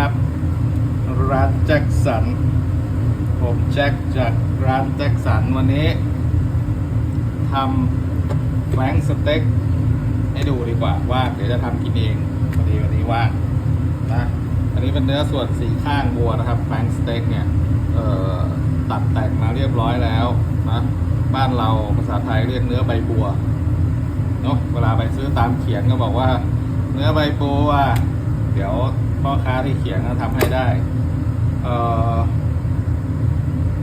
ครับร้านแจ็คสัน ผมแจ็คจากร้านแจ็คสันวันนี้ทำแฟงสเต็กให้ดูดีกว่าว่าเดี๋ยวจะทำกินเองพอดีวันนี้ว่างนะอันนี้เป็นเนื้อส่วนสีข้างวัวนะครับแฟงสเต็กเนี่ยตัดแต่งมาเรียบร้อยแล้วนะบ้านเราภาษาไทยเรียกเนื้อใบบัวเนาะเวลาไปซื้อตามเขียนก็บอกว่า เนื้อใบบัวเดี๋ยว พ่อค้าที่เขียนทำให้ได้เอ่อ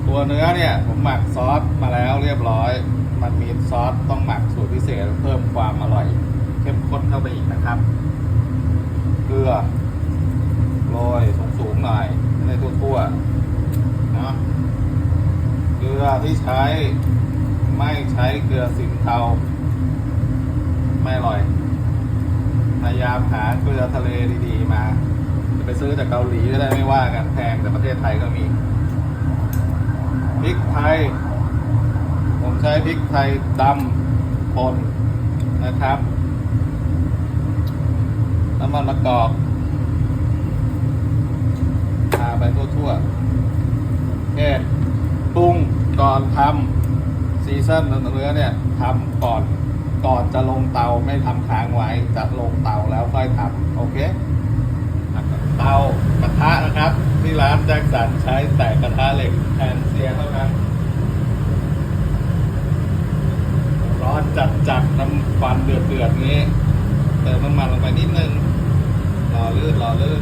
ตัวเนื้อเนี่ยผมหมักซอสมาแล้วเรียบร้อย มันมีซอสต้องหมักสูตรพิเศษเพิ่มความอร่อย เข้มข้นเข้าไปอีกนะครับเกลือโรยสูงๆหน่อยไม่ได้ทั่วๆเนาะเกลือที่ใช้ไม่ใช้เกลือสินเทาไม่อร่อยพยายามหาเกลือทะเลดีๆมา ไปซื้อจากเกาหลีก็ได้ไม่ว่ากันแพงแต่ประเทศไทยก็มีพริกไทย ผมใช้พริกไทยดำป่นนะครับน้ำมันมะกอกทาไปทั่วๆแค่ปรุงก่อนทำซีซั่นเนื้อเนี่ยทำก่อนก่อนจะลงเตาไม่ทำค้างไว้จะลงเตาแล้วค่อยทำโอเค เตากระทะนะครับ ที่ร้านแจ็คสันใช้แต่กระทะเหล็กแทนเซียเท่านั้นร้อนจัดจัดน้ำฟันเดือดเดือดนี้ เติมน้ำมันลงไปนิดนึงรอลื่นรอลื่น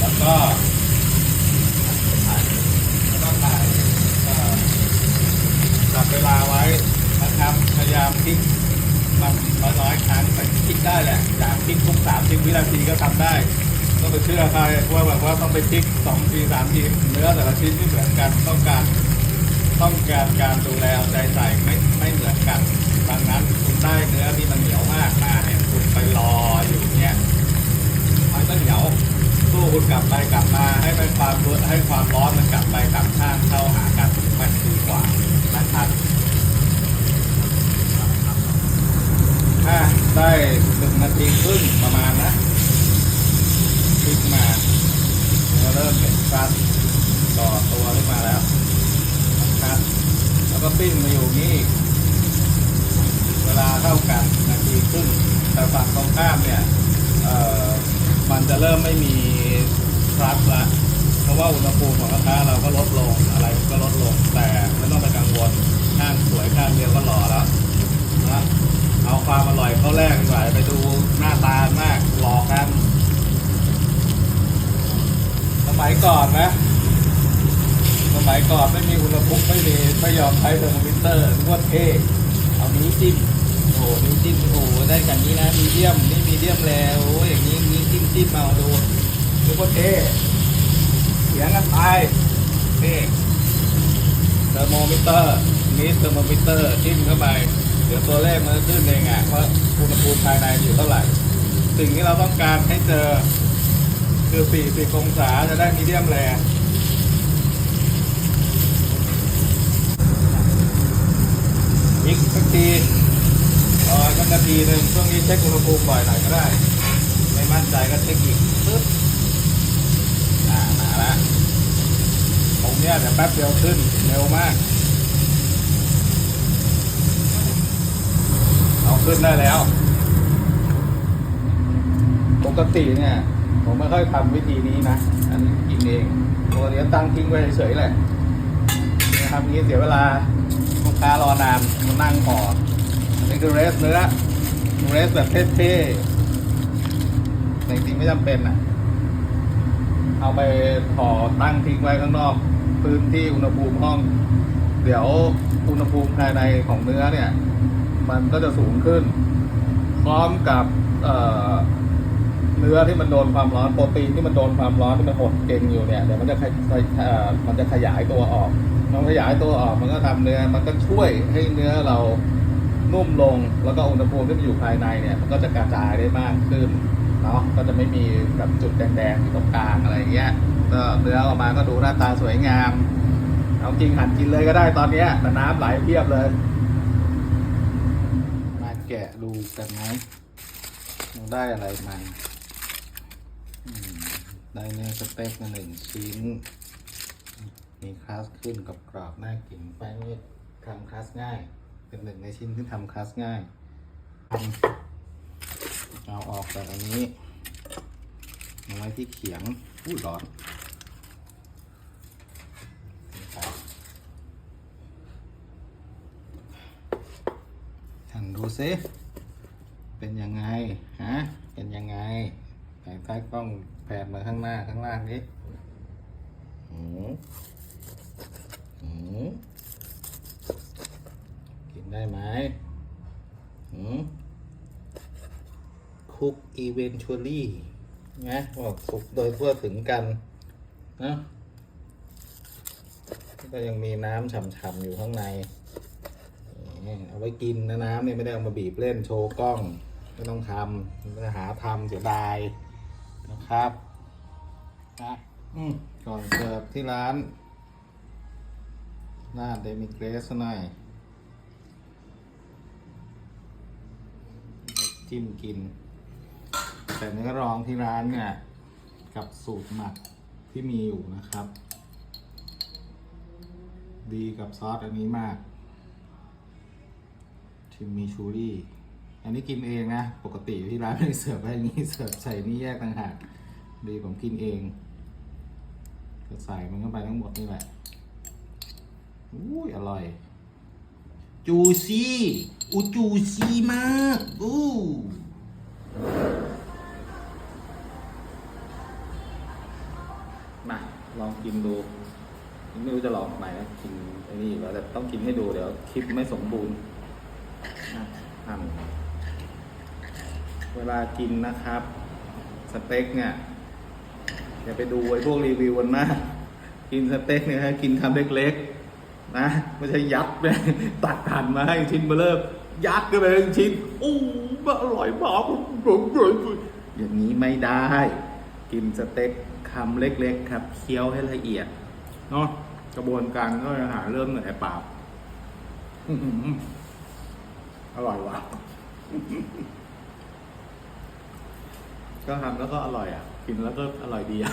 แล้วก็แล้วก็ถ่ายเอ่อจับเวลาไว้นะครับ พยายามพลิก มันน้อยๆครั้งแต่พลิกได้แหละอยากพลิกทุกสามสิบ วินาทีก็ทำได้ต้องไปเชื่อใครว่าแบบว่าต้องไปพลิกสองทีสามทีเนื้อแต่ละชิ้นไม่เหมือนกันต้องการต้องการการดูแลเอาใจใส่ไม่ไม่เหมือนกันดังนั้นคุณได้เนื้อที่มันเหนียวมากมาเนี่ยคุณไปรออยู่เนี่ยมันก็เหนียวสู้คุณกลับไปกลับมา ให้ไปความร้อนให้ความร้อนมันกลับไปกลับข้างเข้าหากันมันดีกว่านะครับ ถ้าได้หนึ่งนาทีครึ่งประมาณนะพลิกมาเนื้อเริ่มเห็นฟันต่อตัวขึ้นมาแล้วนะครับแล้วก็ปิ้งมาอยู่นี่ เวลาเท่ากันนาทีครึ่งแต่ฝั่งตรงข้ามเนี่ยมันจะเริ่มไม่มีทรัสละเพราะว่าอุณหภูมิของกระทะเราก็ลดลงอะไรก็ลดลงแต่ไม่ต้องไปกังวลข้างสวยข้างเดียวก็หล่อแล้วนะ เอาความอร่อยเข้าแรกดีกว่าไปดูหน้าตามากหลอกกันสมัยก่อนนะ สมัยก่อนไม่มีอุณหภูมิไม่มีไม่ยอมใช้เทอร์โมมิเตอร์นว่าเทเอานิ้วจิ้มโอ้นิ้วจิ้มโอ้ได้กันนี้นะมีเดียมนี่มีเดียมแล้วโอ้ยอย่างนี้นี้จิ้มจิ้มเอาดูนึกว่าเทเสียงกันตายนี่เทอร์โมมิเตอร์นี่เทอร์โมมิเตอร์จิ้มเข้าไป เดี๋ยวตัวเลขมันจะขึ้นเองอะว่าอุณหภูมิภายในอยู่เท่าไหร่ สิ่งที่เราต้องการให้เจอ คือ 40 องศาจะได้มีเดียมแรอีกสักทีรอสักนาทีหนึ่งช่วงนี้เช็คอุณหภูมิบ่อยหน่อยก็ได้ ไม่มั่นใจก็เช็คอีกปึ๊บอ่ามาละตรงเนี้ยเดี๋ยวแป๊บเดียวขึ้นเร็วมาก เอา ขึ้นได้แล้ว ปกติเนี่ย ผมไม่ค่อยทำวิธีนี้นะ อันนี้กินเองตัวเนี้ยตั้งทิ้งไว้เฉยๆแหละนะครับนี้เสียเวลาลูกค้ารอนานมานั่งห่ออันนี้คือเรสเนื้อเรสแบบเท่ๆแต่จริงๆไม่จำเป็นอะ เอาไปห่อตั้งทิ้งไว้ข้างนอก พื้นที่อุณหภูมิห้อง เดี๋ยวอุณหภูมิภายในของเนื้อเนี่ย มันก็จะสูงขึ้น พร้อมกับเเนื้อที่มันโดนความร้อนโปรตีนที่มันโดนความร้อนที่มันหดเก่งอยู่เนี่ยเดี๋ยวมันจะขยเอ่อมันจะขยายตัวออกมันขยายตัวออกมันก็ทำเนื้อมันก็ช่วยให้เนื้อเรานุ่มลงแล้วก็อุณหภูมิที่มันอยู่ภายในเนี่ยมันก็จะกระจายได้มากขึ้นเนาะก็จะไม่มีแบบจุดแดงๆอยู่ตรงกลางอะไรเงี้ยก็เนื้อออกมาก็ดูหน้าตาสวยงามเอาจริงหั่นกินเลยก็ได้ตอนเนี้ยแต่น้ำไหลเพียบเลย มาแกะดูกันไหมเราได้อะไรมาได้เนื้อสเต็กมาหนึ่งชิ้น มีคลาสขึ้นกับกรอบน่ากินแป้งนี่ทำคลาสง่าย เป็นหนึ่งในชิ้นที่ทำคลาสง่ายเอาออกจากอันนี้เอาไว้ที่เขียงอู้ร้อนนี่ครับท่นดูซิ เป็นยังไงฮะเป็นยังไงไหนท้ายกล้องแผนมาข้างหน้าข้างล่างนี้หืมหืมกินได้ไหมหืมคุก eventually นะบอกสุกโดยทั่วถึงกันนะก็ยังมีน้ำฉ่ำๆอยู่ข้างใน เอาไว้กินนะน้ำเนี่ยไม่ได้เอามาบีบเล่นโชว์กล้อง ไม่ต้องทำไม่ต้องหาทำเสียดายนะครับนะอืมก่อนเสิร์ฟที่ร้านราเดมิเกรสหน่อยจิ้มกิน แต่เนื้อรองที่ร้านเนี่ย กับสูตรหมักที่มีอยู่นะครับ ดีกับซอสอันนี้มาก ทิมมีชูรี่ อันนี้กินเองนะ ปกติที่ร้านไม่เสิร์ฟไว้อย่างนี้เสิร์ฟใส่นี่แยกต่างหากดีผมกินเองก็ใส่มันเข้าไปทั้งหมดนี่แหละอุ้ยอร่อย จูซี่อูจูซี่มากอู้มาลองกินดูไม่รู้จะลองไหนนะกินไอ้นี่แล้วแต่ต้องกินให้ดูเดี๋ยวคลิปไม่สมบูรณ์ หั่นเวลากินนะครับ สเต็กเนี่ยอย่าไปดูไอ้พวกรีวิวกันมากกินสเต็กเนี่ยกินคำเล็กๆ นะไม่ใช่ยัดไปตัดหั่นมาให้ชิ้นเบลอยัดกันไปเป็นชิ้นโอ้มันอร่อยมากอย่างนี้ไม่ได้ กินสเต็กคำเล็กๆ ครับเคี้ยวให้ละเอียดเนาะกระบวนการก็อาหารเริ่มเหนื่อยปาก อร่อยว่ะ ก็ทำแล้วก็อร่อยอะ กินแล้วก็อร่อยดีอะ